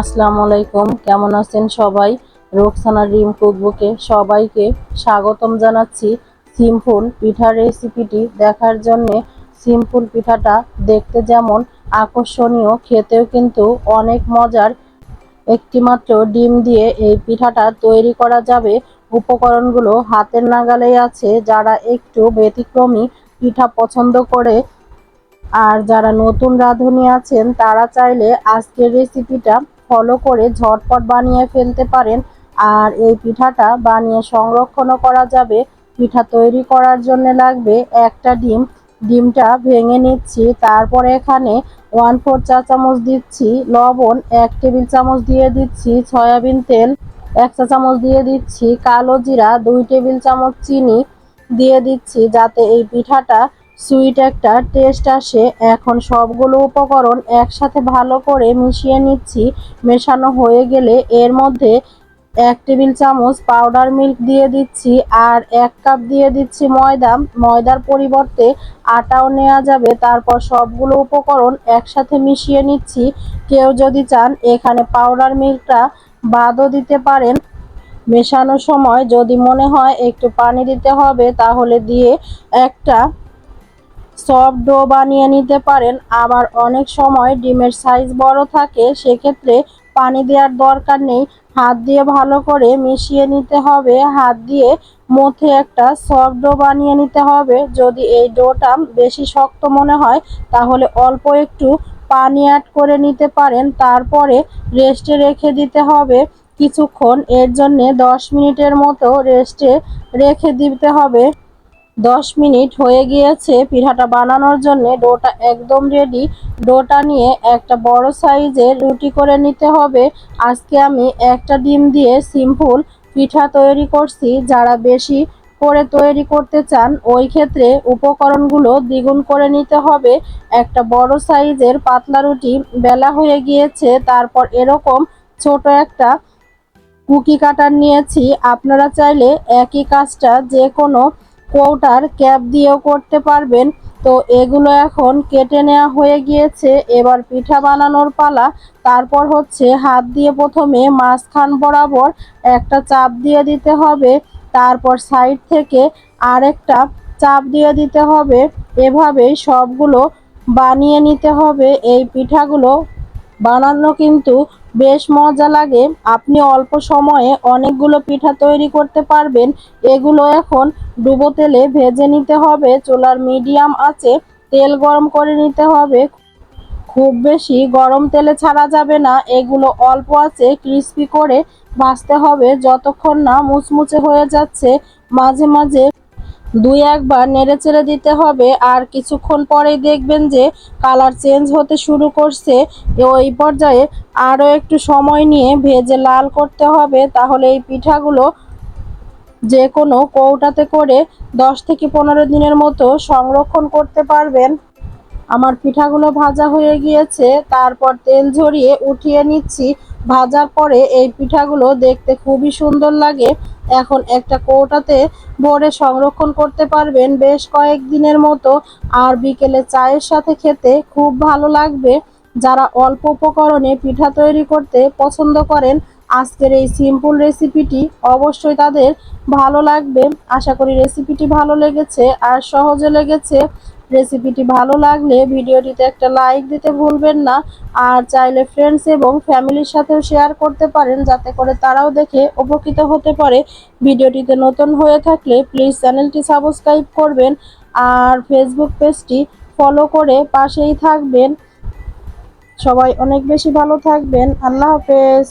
আসসালামু আলাইকুম। কেমন আছেন সবাই? রোকসানা ড্রিম কুকবুকে সবাইকে স্বাগতম জানাচ্ছি সিম্পল পিঠার রেসিপিটি দেখার জন্য। সিম্পল পিঠাটা দেখতে যেমন আকর্ষণীয়, খেতেও কিন্তু অনেক মজার। একটিমাত্র ডিম দিয়ে এই পিঠাটা তৈরি করা যাবে। উপকরণগুলো হাতের নাগালেই আছে। যারা একটু ব্যতিক্রমী পিঠা পছন্দ করে আর যারা নতুন রাঁধুনি আছেন, তারা চাইলে আজকের রেসিপিটা ফলো করে ঝটপট বানিয়ে ফেলতে পারেন। আর এই পিঠাটা বানিয়ে সংরক্ষণও করা যাবে। পিঠা তৈরি করার জন্য লাগবে একটা ডিম। ডিমটা ভেঙে নিচ্ছি। তারপরে এখানে ওয়ান ফোর চা চামচ দিচ্ছি লবণ, এক টেবিল চামচ দিয়ে দিচ্ছি সয়াবিন তেল, এক চা চামচ দিয়ে দিচ্ছি কালো জিরা, দুই টেবিল চামচ চিনি দিয়ে দিচ্ছি, যাতে এই পিঠাটা সুইট একটা টেস্ট আসে। এখন সবগুলো উপকরণ একসাথে ভালো করে মিশিয়ে নিচ্ছি। মেশানো হয়ে গেলে এর মধ্যে এক টেবিল চামচ পাউডার মিল্ক দিয়ে দিচ্ছি আর এক কাপ দিয়ে দিচ্ছি ময়দা। ময়দার পরিবর্তে আটাও নেওয়া যাবে। তারপর সবগুলো উপকরণ একসাথে মিশিয়ে নিচ্ছি। কেউ যদি চান এখানে পাউডার মিল্কটা বাদও দিতে পারেন। মেশানোর সময় যদি মনে হয় একটু পানি দিতে হবে, তাহলে দিয়ে একটা সফট ডো বানিয়ে নিতে পারেন। আবার অনেক সময় ডিমের সাইজ বড় থাকে, সেক্ষেত্রে পানি দেওয়ার দরকার নেই। হাত দিয়ে ভালো করে মিশিয়ে নিতে হবে। হাত দিয়ে মধ্যে একটা সফট ডো বানিয়ে নিতে হবে। যদি এই ডোটা বেশি শক্ত মনে হয়, তাহলে অল্প একটু পানি অ্যাড করে নিতে পারেন। তারপরে রেস্টে রেখে দিতে হবে। কিছুক্ষণ, এর জন্যে দশ মিনিটের মতো রেস্টে রেখে দিতে হবে। দশ মিনিট হয়ে গিয়েছে পিঠাটা বানানোর জন্য। ডোটা একদম রেডি ডোটা নিয়ে একটা বড় সাইজের রুটি করে নিতে হবে। আজকে আমি একটা ডিম দিয়ে সিম্পল পিঠা তৈরি করছি। যারা বেশি করে তৈরি করতে চান, ওই ক্ষেত্রে উপকরণগুলো দ্বিগুণ করে নিতে হবে। একটা বড় সাইজের পাতলা রুটি বেলা হয়ে গিয়েছে। তারপর এরকম ছোট একটা কুকি কাটার নিয়েছি। আপনারা চাইলে একই কাজটা যে কোনো কৌটার ক্যাপ দিয়েও করতে পারবেন। তো এগুলো এখন কেটে নেওয়া হয়ে গিয়েছে। এবার পিঠা বানানোর পালা। তারপর হচ্ছে হাত দিয়ে প্রথমে মাঝখান বরাবর একটা চাপ দিয়ে দিতে হবে। তারপর সাইড থেকে আরেকটা চাপ দিয়ে দিতে হবে। এভাবে সবগুলো বানিয়ে নিতে হবে। এই পিঠাগুলো বানানো কিন্তু বেশ মজা লাগে। আপনি অল্প সময়ে অনেকগুলো পিঠা তৈরি করতে পারবেন। এগুলো এখন ডুবো তেলে ভেজে নিতে হবে। চুলার মিডিয়াম আছে। তেল গরম করে নিতে হবে। খুব বেশি গরম তেলে ছাড়া যাবে না। এগুলো অল্প আছে, ক্রিস্পি করে ভাজতে হবে। যতক্ষণ না মুচমুচে হয়ে যাচ্ছে, মাঝে মাঝে দুই একবার নেড়ে চেড়ে দিতে হবে। আর কিছুক্ষণ পরেই দেখবেন যে কালার চেঞ্জ হতে শুরু করছে। ওই পর্যায়ে আরও একটু সময় নিয়ে ভেজে লাল করতে হবে। তাহলে এই পিঠাগুলো যে কোনো কৌটাতে করে দশ থেকে পনেরো দিনের মতো সংরক্ষণ করতে পারবেন। আমার পিঠাগুলো ভাজা হয়ে গিয়েছে, তারপর তেল ঝরিয়ে উঠিয়ে নিচ্ছি। ভাজার পরে এই পিঠাগুলো দেখতে খুবই সুন্দর লাগে। এখন একটা কৌটাতে ভরে সংরক্ষণ করতে পারবেন বেশ কয়েক দিনের মতো। আর বিকেলে চায়ের সাথে খেতে খুব ভালো লাগবে। যারা অল্প উপকরণে পিঠা তৈরি করতে পছন্দ করেন আজকের এই সিম্পল রেসিপিটি অবশ্যই তাদের ভালো লাগবে। আশা করি রেসিপিটি ভালো লেগেছে আর সহজে লেগেছে। রেসিপিটি ভালো লাগলে ভিডিওটিতে একটা লাইক দিতে ভুলবেন না আর চাইলে ফ্রেন্ডস এবং ফ্যামিলির সাথেও শেয়ার করতে পারেন যাতে করে তারাও দেখে উপকৃত হতে পারে। ভিডিওটিতে নতুন হয়ে থাকলে প্লিজ চ্যানেলটি সাবস্ক্রাইব করবেন আর ফেসবুক পেজটি ফলো করে পাশেই থাকবেন। সবাই অনেক বেশি ভালো থাকবেন। আল্লাহ হাফেজ।